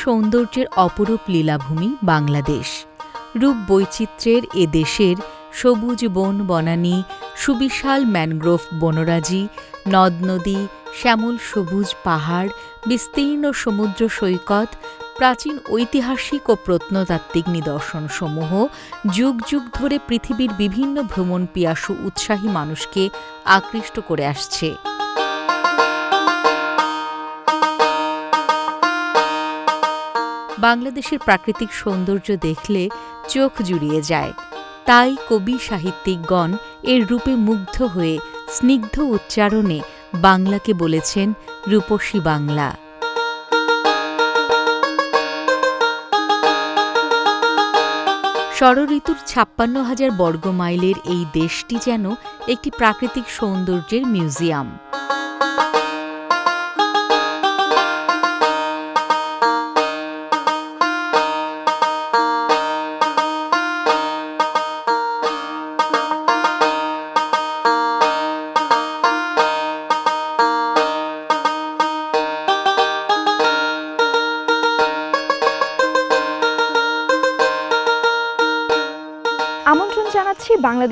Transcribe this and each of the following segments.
সৌন্দর্যের অপরূপ লীলাভূমি বাংলাদেশ। রূপ বৈচিত্র্যের এ দেশের সবুজ বন বনানী, সুবিশাল ম্যানগ্রোভ বনরাজি, নদ নদী, শ্যামল সবুজ পাহাড়, বিস্তীর্ণ সমুদ্র সৈকত, প্রাচীন ঐতিহাসিক ও প্রত্নতাত্ত্বিক নিদর্শনসমূহ যুগ যুগ ধরে পৃথিবীর বিভিন্ন ভ্রমণ পিয়াসু উৎসাহী মানুষকে আকৃষ্ট করে আসছে। বাংলাদেশের প্রাকৃতিক সৌন্দর্য দেখলে চোখ জুড়িয়ে যায়। তাই কবি সাহিত্যিকগণ এর রূপে মুগ্ধ হয়ে স্নিগ্ধ উচ্চারণে বাংলাকে বলেছেন রূপসী বাংলা। ষড়ঋতুর ছাপ্পান্ন হাজার বর্গ মাইলের এই দেশটি যেন একটি প্রাকৃতিক সৌন্দর্যের মিউজিয়াম।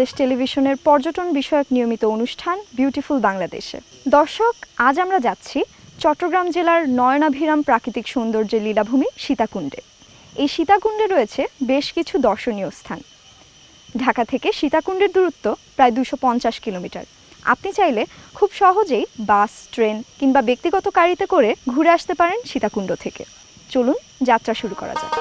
বাংলাদেশ টেলিভিশনের পর্যটন বিষয়ক নিয়মিত অনুষ্ঠান বিউটিফুল বাংলাদেশে দর্শক, আজ আমরা যাচ্ছি চট্টগ্রাম জেলার নয়নাভিরাম প্রাকৃতিক সৌন্দর্যের লীলাভূমি সীতাকুণ্ডে। এই সীতাকুণ্ডে রয়েছে বেশ কিছু দর্শনীয় স্থান। ঢাকা থেকে সীতাকুণ্ডের দূরত্ব প্রায় দুশো কিলোমিটার। আপনি চাইলে খুব সহজেই বাস, ট্রেন কিংবা ব্যক্তিগত গাড়িতে করে ঘুরে আসতে পারেন সীতাকুণ্ড থেকে। চলুন, যাত্রা শুরু করা যাক।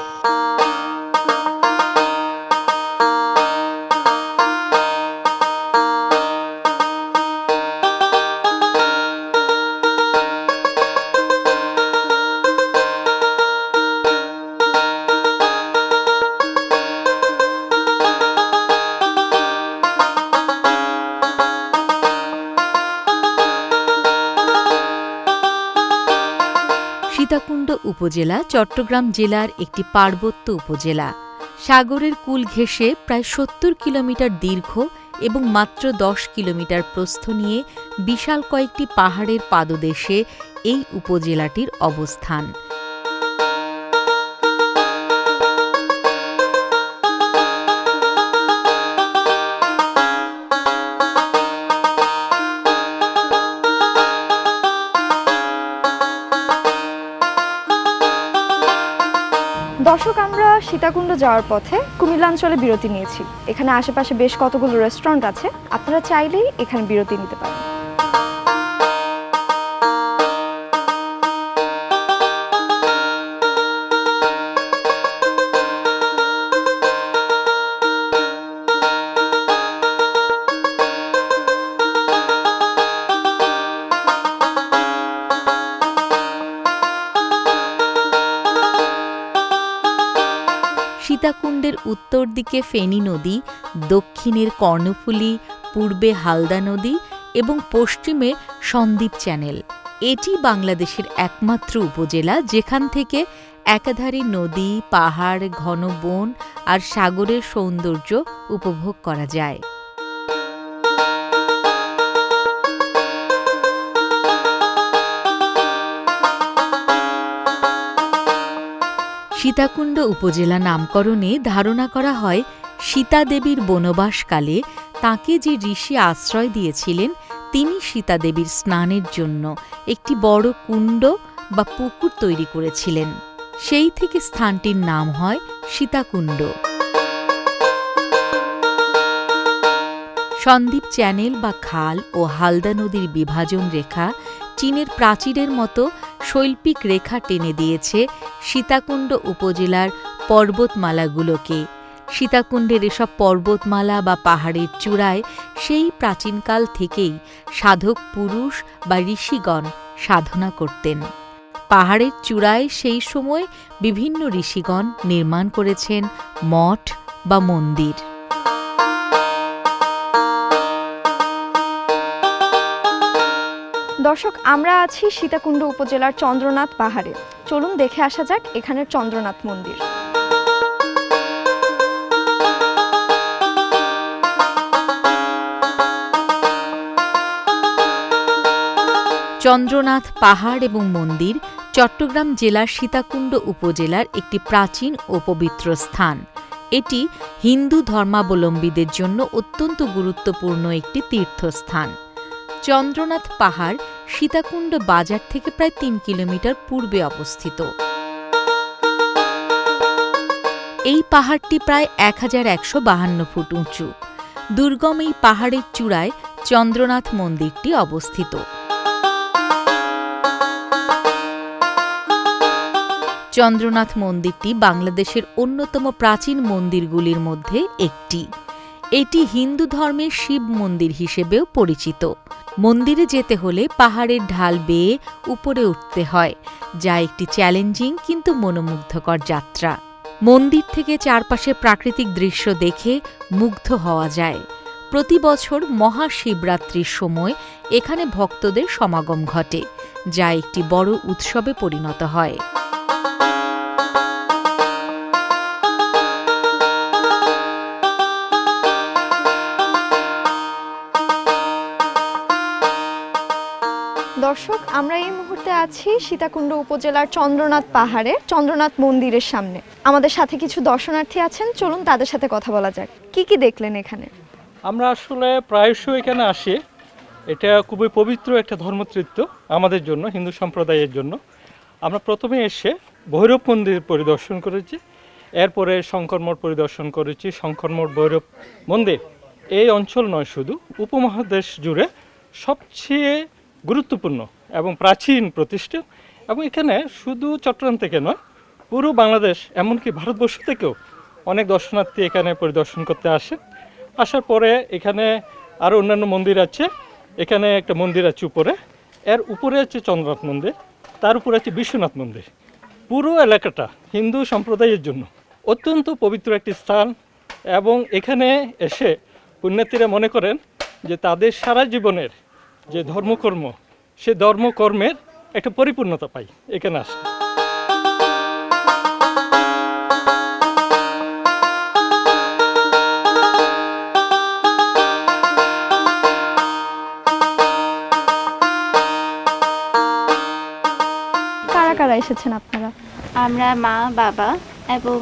উপজেলা চট্টগ্রাম জেলার একটি পার্বত্য উপজেলা। সাগরের কুল ঘেঁষে প্রায় সত্তর কিলোমিটার দীর্ঘ এবং মাত্র দশ কিলোমিটার প্রস্থ নিয়ে বিশাল কয়েকটি পাহাড়ের পাদদেশে এই উপজেলাটির অবস্থান। সীতাকুণ্ড যাওয়ার পথে কুমিল্লাঞ্চলে বিরতি নিয়েছি। এখানে আশেপাশে বেশ কতগুলো রেস্টুরেন্ট আছে। আপনারা চাইলেই এখানে বিরতি নিতে পারেন। সীতাকুণ্ডের উত্তর দিকে ফেনী নদী, দক্ষিণের কর্ণফুলী, পূর্বে হালদা নদী এবং পশ্চিমে সন্দ্বীপ চ্যানেল। এটি বাংলাদেশের একমাত্র উপজেলা যেখান থেকে একাধারী নদী, পাহাড়, ঘন বন আর সাগরের সৌন্দর্য উপভোগ করা যায়। সীতাকুণ্ড উপজেলা নামকরণে ধারণা করা হয় সীতা দেবীর বনবাসকালে তাকে যে ঋষি আশ্রয় দিয়েছিলেন, তিনি সীতা দেবীর স্নানের জন্য একটি বড় কুণ্ড বা পুকুর তৈরি করেছিলেন। সেই থেকে স্থানটির নাম হয় সীতাকুণ্ড। সন্দ্বীপ চ্যানেল বা খাল ও হালদা নদীর বিভাজন রেখা চীনের প্রাচীরের মতো শৈল্পিক রেখা টেনে দিয়েছে সীতাকুণ্ড উপজেলার পর্বতমালাগুলোকে। সীতাকুণ্ডের এসব পর্বতমালা বা পাহাড়ের চূড়ায় সেই প্রাচীনকাল থেকেই সাধক পুরুষ বা ঋষিগণ সাধনা করতেন। পাহাড়ের চূড়ায় সেই সময় বিভিন্ন ঋষিগণ নির্মাণ করেছেন মঠ বা মন্দির। দর্শক, আমরা আছি সীতাকুণ্ড উপজেলার চন্দ্রনাথ পাহাড়ে। চলুন দেখে আসা যাক এখানের চন্দ্রনাথ মন্দির। চন্দ্রনাথ পাহাড় এবং মন্দির চট্টগ্রাম জেলার সীতাকুণ্ড উপজেলার একটি প্রাচীন ও পবিত্র স্থান। এটি হিন্দু ধর্মাবলম্বীদের জন্য অত্যন্ত গুরুত্বপূর্ণ একটি তীর্থস্থান। চন্দ্রনাথ পাহাড় সীতাকুণ্ড বাজার থেকে প্রায় তিন কিলোমিটার পূর্বে অবস্থিত। এই পাহাড়টি প্রায় এক হাজার একশো বাহান্ন ফুট উঁচু। দুর্গম এই পাহাড়ের চূড়ায় চন্দ্রনাথ মন্দিরটি অবস্থিত। চন্দ্রনাথ মন্দিরটি বাংলাদেশের অন্যতম প্রাচীন মন্দিরগুলির মধ্যে একটি। এটি হিন্দু ধর্মের শিব মন্দির হিসেবেও পরিচিত। মন্দিরে যেতে হলে পাহাড়ের ঢাল বেয়ে উপরে উঠতে হয়, যা একটি চ্যালেঞ্জিং কিন্তু মনোমুগ্ধকর যাত্রা। মন্দির থেকে চারপাশে প্রাকৃতিক দৃশ্য দেখে মুগ্ধ হওয়া যায়। প্রতি বছর মহাশিবরাত্রির সময় এখানে ভক্তদের সমাগম ঘটে, যা একটি বড় উৎসবে পরিণত হয়। দর্শক, আমরা এই মুহূর্তে আছি সীতাকুণ্ড উপজেলার চন্দ্রনাথ পাহাড়ে, চন্দ্রনাথ মন্দিরের সামনে। আমাদের সাথে কিছু দর্শনার্থী আছেন, চলুন তাদের সাথে কথা বলা যাক। কি কি দেখলেন এখানে? আমরা আসলে প্রায়শই এখানে আসি। এটা খুবই পবিত্র একটা ধর্মতৃত্ব আমাদের জন্য, হিন্দু সম্প্রদায়ের জন্য। আমরা প্রথমে এসে ভৈরব মন্দির পরিদর্শন করেছি, এরপরে শঙ্কর মঠ পরিদর্শন করেছি। শঙ্কর মঠ ভৈরব মন্দির, এই অঞ্চল নয় শুধু, উপমহাদেশ জুড়ে সবচেয়ে গুরুত্বপূর্ণ এবং প্রাচীন প্রতিষ্ঠান এবং এখানে শুধু চট্টগ্রাম থেকে নয়, পুরো বাংলাদেশ, এমনকি ভারতবর্ষ থেকেও অনেক দর্শনার্থী এখানে পরিদর্শন করতে আসেন আসার পরে এখানে আরও অন্যান্য মন্দির আছে। এখানে একটা মন্দির আছে উপরে। এর উপরে আছে চন্দ্রনাথ মন্দির, তার উপরে আছে বিশ্বনাথ মন্দির। পুরো এলাকাটা হিন্দু সম্প্রদায়ের জন্য অত্যন্ত পবিত্র একটি স্থান এবং এখানে এসে পুণ্যার্থীরা মনে করেন যে তাদের সারা জীবনের যে ধর্মকর্ম সে ধর্মকর্মের একটা পরিপূর্ণতা পায় এখানে আসে। কারা কারা এসেছেন আপনারা? আমরা মা বাবা এবং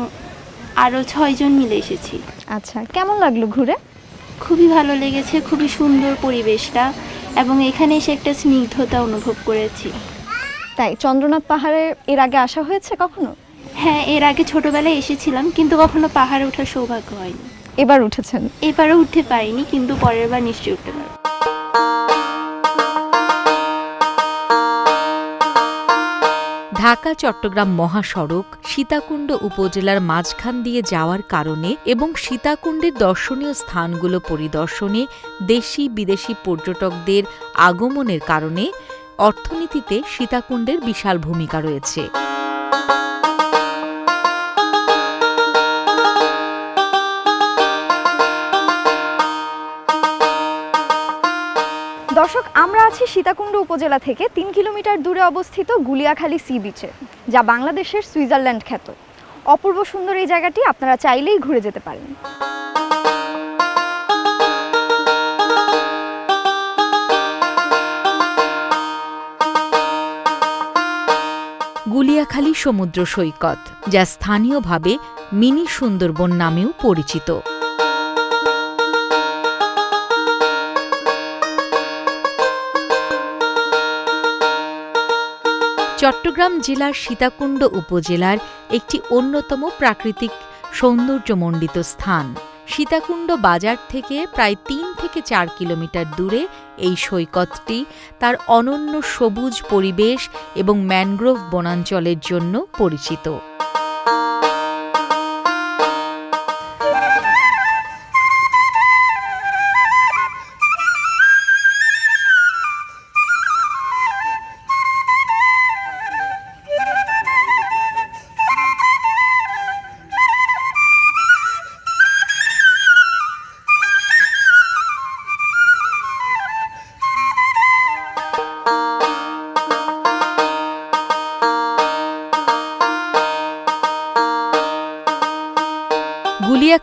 আরও ছয়জন মিলে এসেছি। আচ্ছা কেমন লাগল ঘুরে? খুবই ভালো লেগেছে খুবই সুন্দর পরিবেশটা। এবং এখানে এসে একটা স্নিগ্ধতা অনুভব করেছি। তাই চন্দ্রনাথ পাহাড়ে এর আগে আসা হয়েছে কখনো? হ্যাঁ এর আগে ছোটবেলায় এসেছিলাম কিন্তু কখনো পাহাড়ে ওঠার সৌভাগ্য হয়নি। এবার উঠেছেন? এবারও উঠতে পারিনি কিন্তু পরের বার নিশ্চয়ই উঠতে পারব। ঢাকা, চট্টগ্রাম মহাসড়ক সীতাকুণ্ড উপজেলার মাঝখান দিয়ে যাওয়ার কারণে এবং সীতাকুণ্ডের দর্শনীয় স্থানগুলো পরিদর্শনে দেশি, বিদেশি পর্যটকদের আগমনের কারণে অর্থনীতিতে সীতাকুণ্ডের বিশাল ভূমিকা রয়েছে। দর্শক, আমরা আছি সীতাকুণ্ড উপজেলা থেকে তিন কিলোমিটার দূরে অবস্থিত গুলিয়াখালী সি বিচে যা বাংলাদেশের সুইজারল্যান্ড খ্যাত। অপূর্ব সুন্দর এই জায়গাটি আপনারা চাইলেই ঘুরে যেতে পারেন। গুলিয়াখালী সমুদ্র সৈকত, যা স্থানীয়ভাবে মিনি সুন্দরবন নামেও পরিচিত। চট্টগ্রাম জেলার সীতাকুণ্ড উপজেলার একটি অন্যতম প্রাকৃতিক সৌন্দর্যমণ্ডিত স্থান। সীতাকুণ্ড বাজার থেকে প্রায় তিন থেকে চার কিলোমিটার দূরে এই সৈকতটি তার অনন্য সবুজ পরিবেশ এবং ম্যানগ্রোভ বনাঞ্চলের জন্য পরিচিত।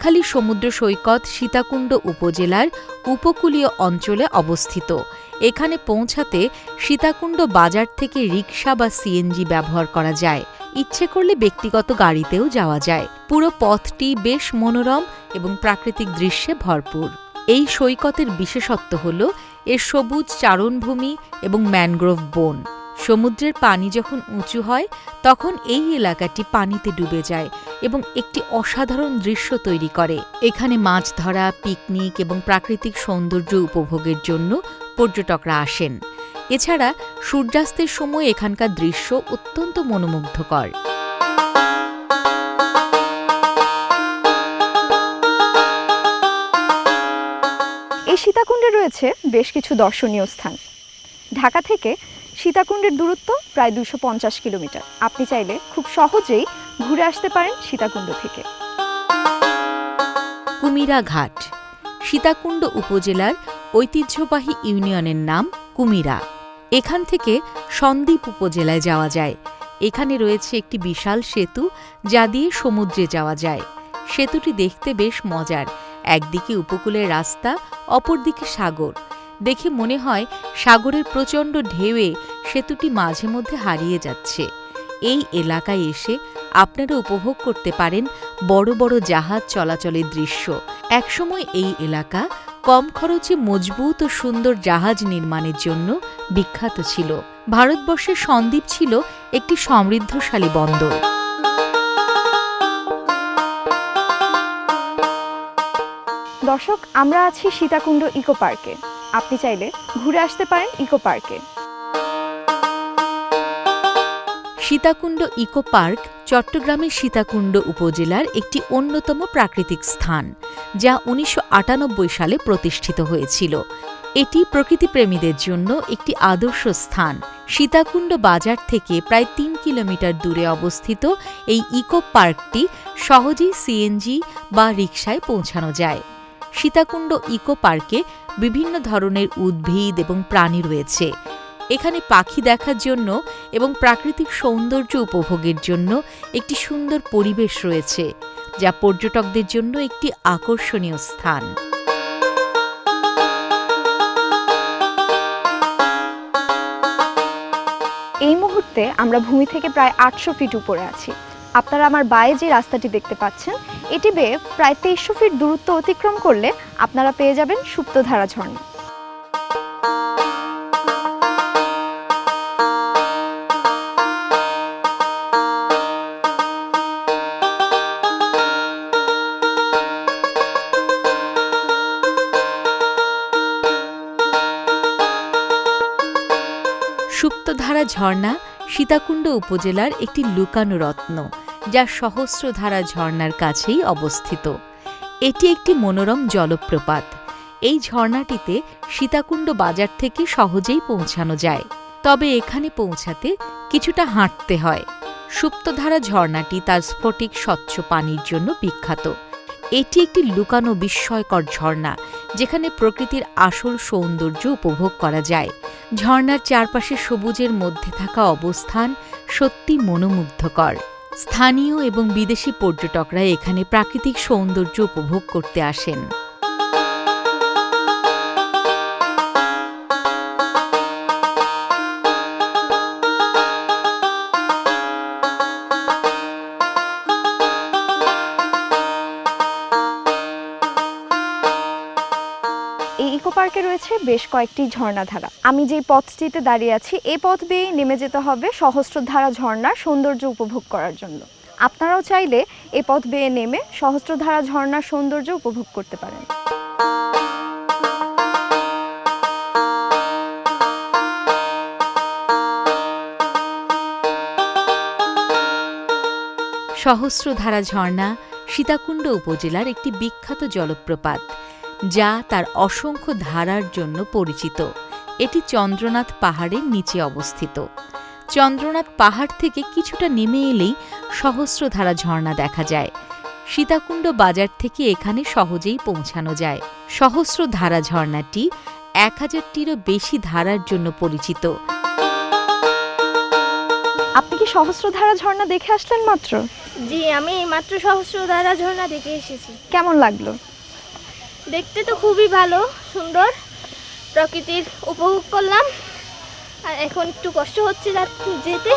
গুলিয়াখালী সমুদ্র সৈকত সীতাকুণ্ড উপজেলার উপকূলীয় অঞ্চলে অবস্থিত। এখানে পৌঁছাতে সীতাকুণ্ড বাজার থেকে রিক্সা বা সিএনজি ব্যবহার করা যায়। ইচ্ছে করলে ব্যক্তিগত গাড়িতেও যাওয়া যায়। পুরো পথটি বেশ মনোরম এবং প্রাকৃতিক দৃশ্যে ভরপুর। এই সৈকতের বিশেষত্ব হল, এর সবুজ চারণভূমি এবং ম্যানগ্রোভ বন। সমুদ্রের পানি যখন উঁচু হয়, তখন এই এলাকাটি পানিতে ডুবে যায়। এবং একটি অসাধারণ দৃশ্য তৈরি করে। এখানে মাছ ধরা, পিকনিক এবং প্রাকৃতিক সৌন্দর্য উপভোগের জন্য পর্যটকরা আসেন। এছাড়া সূর্যাস্তের সময় এখানকার দৃশ্য অত্যন্ত মনোমুগ্ধকর। এই সীতাকুণ্ডে রয়েছে বেশ কিছু দর্শনীয় স্থান। ঢাকা থেকে সীতাকুণ্ডের দূরত্ব প্রায় দুশো কিলোমিটার। আপনি চাইলে খুব সহজেই ঘুরে আসতে পারেন সীতাকুণ্ড থেকে। কুমিরা ঘাট, সীতাকুণ্ড উপজেলার ঐতিহ্যবাহী ইউনিয়নের নাম কুমিরা। এখান থেকে সন্দ্বীপ উপজেলায় যাওয়া যায়। এখানে রয়েছে একটি বিশাল সেতু যা দিয়ে সমুদ্রে যাওয়া যায়। সেতুটি দেখতে বেশ মজার। একদিকে উপকূলের রাস্তা, অপরদিকে সাগর। দেখে মনে হয় সাগরের প্রচণ্ড ঢেউয়ে সেতুটি মাঝে মধ্যে হারিয়ে যাচ্ছে। এই এলাকায় এসে আপনারা উপভোগ করতে পারেন বড় বড় জাহাজ চলাচলের দৃশ্য। একসময় এই এলাকা কম খরচে মজবুত ও সুন্দর জাহাজ নির্মাণের জন্য বিখ্যাত ছিল। ভারতবর্ষের সন্দ্বীপ ছিল একটি সমৃদ্ধশালী বন্দর। দর্শক, আমরা আছি সীতাকুণ্ড ইকো পার্কে। আপনি চাইলে ঘুরে আসতে পারেন ইকো পার্কে। সীতাকুণ্ড ইকো পার্ক চট্টগ্রামের সীতাকুণ্ড উপজেলার একটি অন্যতম প্রাকৃতিক স্থান, যা উনিশশো আটানব্বই সালে প্রতিষ্ঠিত হয়েছিল। এটি প্রকৃতিপ্রেমীদের জন্য একটি আদর্শ স্থান। সীতাকুণ্ড বাজার থেকে প্রায় তিন কিলোমিটার দূরে অবস্থিত এই ইকো পার্কটি সহজেই সিএনজি বা রিকশায় পৌঁছানো যায়। সীতাকুণ্ড ইকো পার্কে বিভিন্ন ধরনের উদ্ভিদ এবং প্রাণী রয়েছে। এখানে পাখি দেখার জন্য এবং প্রাকৃতিক সৌন্দর্য উপভোগের জন্য একটি সুন্দর পরিবেশ রয়েছে, যা পর্যটকদের জন্য একটি আকর্ষণীয় স্থান। এই মুহূর্তে আমরা ভূমি থেকে প্রায় আটশো ফিট উপরে আছি। আপনারা আমার বায়ে যে রাস্তাটি দেখতে পাচ্ছেন, এটি বেয়ে প্রায় তেইশশো ফিট দূরত্ব অতিক্রম করলে আপনারা পেয়ে যাবেন সুপ্তধারা ঝর্ণা। সুপ্তধারা ঝর্ণা সীতাকুণ্ড উপজেলার একটি লুকানো রত্ন, যা সহস্রধারা ঝর্ণার কাছেই অবস্থিত। এটি একটি মনোরম জলপ্রপাত। এই ঝর্ণাটিতে সীতাকুণ্ড বাজার থেকে সহজেই পৌঁছানো যায়। তবে এখানে পৌঁছাতে কিছুটা হাঁটতে হয়। সুপ্তধারা ঝর্ণাটি তার স্ফটিক স্বচ্ছ পানির জন্য বিখ্যাত। এটি একটি লুকানো বিস্ময়কর ঝর্ণা, যেখানে প্রকৃতির আসল সৌন্দর্য উপভোগ করা যায়। ঝর্ণার চারপাশে সবুজের মধ্যে থাকা অবস্থান সত্যি মনোমুগ্ধকর। স্থানীয় এবং বিদেশি পর্যটকরা এখানে প্রাকৃতিক সৌন্দর্য উপভোগ করতে আসেন। পার্কে রয়েছে বেশ কয়েকটি ঝর্ণাধারা। আমি যে পথটিতে দাঁড়িয়ে আছি, এই পথ বেয়ে নেমে যেতে হবে সহস্রধারা ঝর্ণার সৌন্দর্য উপভোগ করার জন্য। আপনারাও চাইলে এ পথ বেয়ে নেমে সহস্রধারা ঝর্ণার সৌন্দর্য উপভোগ করতে পারেন। সহস্রধারা ঝর্ণা সীতাকুণ্ড উপজেলার একটি বিখ্যাত জলপ্রপাত। যা তার অসংখ্য ধারার জন্য পরিচিত। এটি চন্দ্রনাথ পাহাড়ের নিচে অবস্থিত। চন্দ্রনাথ পাহাড় থেকে কিছুটা নেমে এলেই সহস্রধারা ঝর্ণা দেখা যায়। সীতাকুণ্ড বাজার থেকে এখানে সহজেই পৌঁছানো যায়। সহস্রধারা ঝর্ণাটি এক হাজারটিরও বেশি ধারার জন্য পরিচিত। আপনি কি সহস্রধারা ঝর্ণা দেখে আসলেন মাত্র? জি আমি মাত্র সহস্রধারা ঝর্ণা দেখে এসেছি। কেমন লাগল? দেখতে তো খুবই ভালো সুন্দর। প্রকৃতির উপভোগ করলাম। আর এখন একটু কষ্ট হচ্ছে যেতে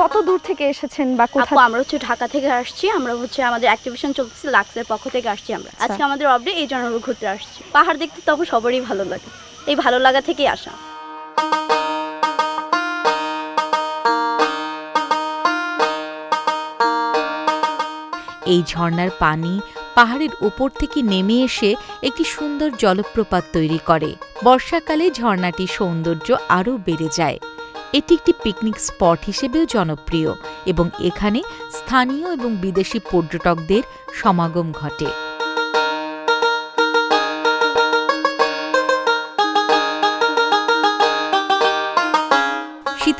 কত দূর থেকে এসেছেন বা কোথায় আমরা হচ্ছে ঢাকা থেকে আসছি। আমরা হচ্ছে আমাদের অ্যাক্টিভেশন লাক্সের পক্ষ থেকে আসছি আমরা। আচ্ছা। আজকে আমাদের অফডে এই জন্য ঘুরতে আসছি। পাহাড় দেখতে তখন সবারই ভালো লাগে। এই ভালো লাগা থেকেই আসা। এই ঝর্ণার পানি পাহাড়ের ওপর থেকে নেমে এসে একটি সুন্দর জলপ্রপাত তৈরি করে। বর্ষাকালে ঝর্ণাটির সৌন্দর্য আরও বেড়ে যায়। এটি একটি পিকনিক স্পট হিসেবেও জনপ্রিয় এবং এখানে স্থানীয় এবং বিদেশি পর্যটকদের সমাগম ঘটে।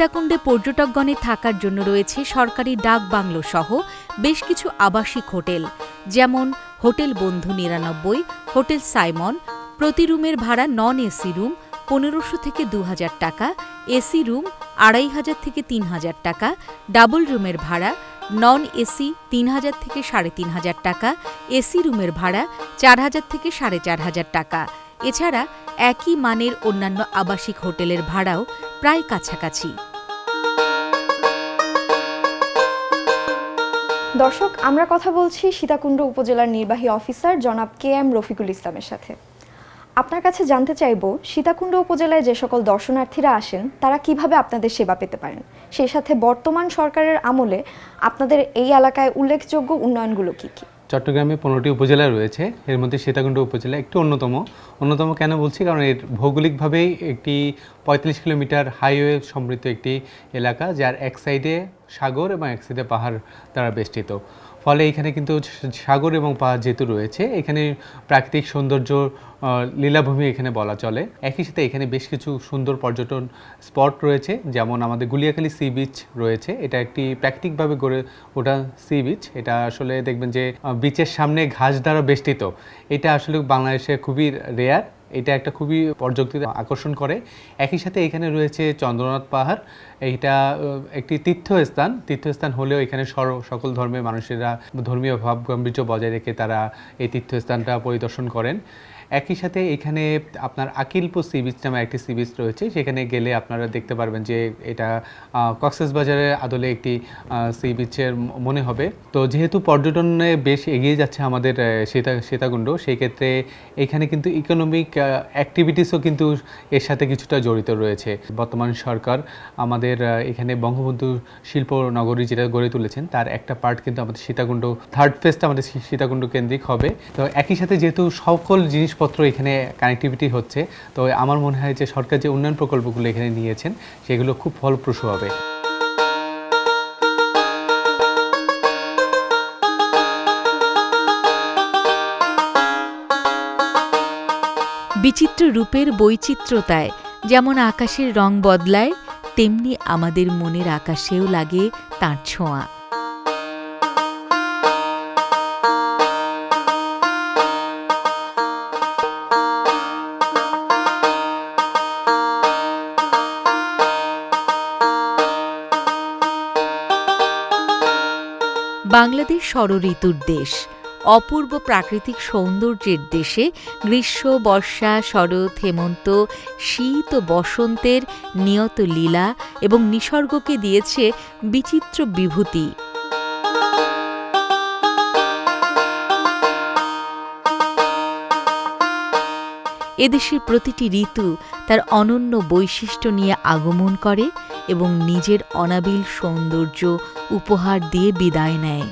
সীতাকুণ্ডে পর্যটকগণে থাকার জন্য রয়েছে সরকারি ডাক বাংলো সহ বেশ কিছু আবাসিক হোটেল, যেমন হোটেল বন্ধু নিরানব্বই, হোটেল সাইমন, প্রতি রুমের ভাড়া নন এসি রুম পনেরোশো থেকে দু হাজার টাকা এসি রুম আড়াই হাজার থেকে তিন হাজার টাকা, ডাবল রুমের ভাড়া নন এসি তিন হাজার থেকে সাড়ে তিন হাজার টাকা এসি রুমের ভাড়া চার হাজার থেকে সাড়ে চার হাজার টাকা। এছাড়া একই মানের অন্যান্য আবাসিক হোটেলের ভাড়াও প্রায় কাছাকাছি। দর্শক, আমরা কথা বলছি সীতাকুণ্ড উপজেলার নির্বাহী অফিসার জনাব কে এম রফিকুল ইসলামের সাথে। আপনার কাছে জানতে চাইব, সীতাকুণ্ড উপজেলায় যে সকল দর্শনার্থীরা আসেন, তারা কীভাবে আপনাদের সেবা পেতে পারেন? সেই সাথে বর্তমান সরকারের আমলে আপনাদের এই এলাকায় উল্লেখযোগ্য উন্নয়নগুলো কী কি? চট্টগ্রামে পনেরোটি উপজেলা রয়েছে। এর মধ্যে সীতাকুণ্ড উপজেলা একটি অন্যতম। অন্যতম কেন বলছি? কারণ এর ভৌগোলিকভাবেই একটি পঁয়তাল্লিশ কিলোমিটার হাইওয়ে সমৃদ্ধ একটি এলাকা, যার এক সাইডে সাগর এবং এক সাইডে পাহাড় দ্বারা বেষ্টিত। ফলে এখানে কিন্তু সাগর এবং পাহাড় যেহেতু রয়েছে, এখানে প্রাকৃতিক সৌন্দর্য লীলাভূমি এখানে বলা চলে। একই সাথে এখানে বেশ কিছু সুন্দর পর্যটন স্পট রয়েছে, যেমন আমাদের গুলিয়াখালী সি বিচ রয়েছে, এটা একটি প্রাকৃতিকভাবে গড়ে ওঠা সি বিচ। এটা আসলে দেখবেন যে বিচের সামনে ঘাস দ্বারা বেষ্টিত। এটা আসলে বাংলাদেশে খুবই রেয়ার। এটা একটা খুবই পর্যটকদের আকর্ষণ করে। একই সাথে এখানে রয়েছে চন্দ্রনাথ পাহাড়। এইটা একটি তীর্থস্থান। তীর্থস্থান হলেও এখানে সকল ধর্মের মানুষেরা ধর্মীয় ভাব গাম্ভীর্য বজায় রেখে তারা এই তীর্থস্থানটা পরিদর্শন করেন। একই সাথে এখানে আপনার আকিলপুর সি বিচ নামে একটি সি বিচ রয়েছে। সেখানে গেলে আপনারা দেখতে পারবেন যে এটা কক্সেস বাজারের আদলে একটি সি বিচের মনে হবে। তো যেহেতু পর্যটনে বেশ এগিয়ে যাচ্ছে আমাদের সীতা, সীতাকুণ্ড, সেই ক্ষেত্রে এখানে কিন্তু ইকোনমিক অ্যাক্টিভিটিসও কিন্তু এর সাথে কিছুটা জড়িত রয়েছে। বর্তমান সরকার আমাদের এখানে বঙ্গবন্ধু শিল্প নগরী যেটা গড়ে তুলেছেন, তার একটা পার্ট কিন্তু আমাদের সীতাকুণ্ড থার্ড ফেস্ট আমাদের সীতাকুণ্ড কেন্দ্রিক হবে। তো একই সাথে যেহেতু সকল জিনিসপত্র এখানে কানেক্টিভিটি হচ্ছে। তো আমার মনে হয় যে সরকার যে উন্নয়ন প্রকল্পগুলো এখানে নিয়েছেন, সেগুলো খুব ফলপ্রসূ হবে। বিচিত্র রূপের বৈচিত্র্যতায় যেমন আকাশের রং বদলায়, তেমনি আমাদের মনের আকাশেও লাগে তাঁর ছোঁয়া। বাংলাদেশ ষড়ঋতুর দেশ। অপূর্ব প্রাকৃতিক সৌন্দর্যের দেশে গ্রীষ্ম, বর্ষা, শরৎ, হেমন্ত, শীত ও বসন্তের নিয়ত লীলা এবং নিসর্গকে দিয়েছে বিচিত্র বিভূতি। এদেশের প্রতিটি ঋতু তার অনন্য বৈশিষ্ট্য নিয়ে আগমন করে এবং নিজের অনাবিল সৌন্দর্য উপহার দিয়ে বিদায় নেয়।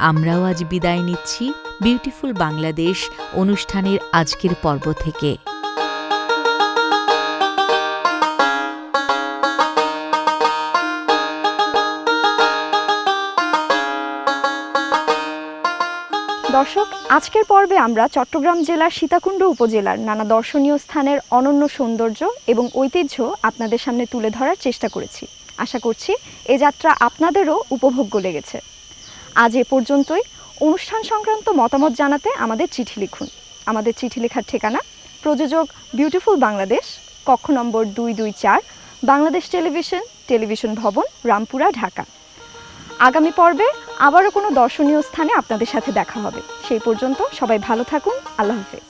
আমরাও আজ বিদায় নিচ্ছি। বিউটিফুল বাংলাদেশ অনুষ্ঠানের আজকের পর্ব থেকে। দর্শক, আজকের পর্বে আমরা চট্টগ্রাম জেলার সীতাকুণ্ড উপজেলার নানা দর্শনীয় স্থানের অনন্য সৌন্দর্য এবং ঐতিহ্য আপনাদের সামনে তুলে ধরার চেষ্টা করেছি। আশা করছি এ যাত্রা আপনাদেরও উপভোগ্য লেগেছে। আজ এ পর্যন্তই। অনুষ্ঠান সংক্রান্ত মতামত জানাতে আমাদের চিঠি লিখুন। আমাদের চিঠি লেখার ঠিকানা প্রযোজক বিউটিফুল বাংলাদেশ, কক্ষ নম্বর দুই দুই চার, বাংলাদেশ টেলিভিশন টেলিভিশন ভবন, রামপুরা, ঢাকা। আগামী পর্বে আবারও কোনো দর্শনীয় স্থানে আপনাদের সাথে দেখা হবে। সেই পর্যন্ত সবাই ভালো থাকুন। আল্লাহ হাফেজ।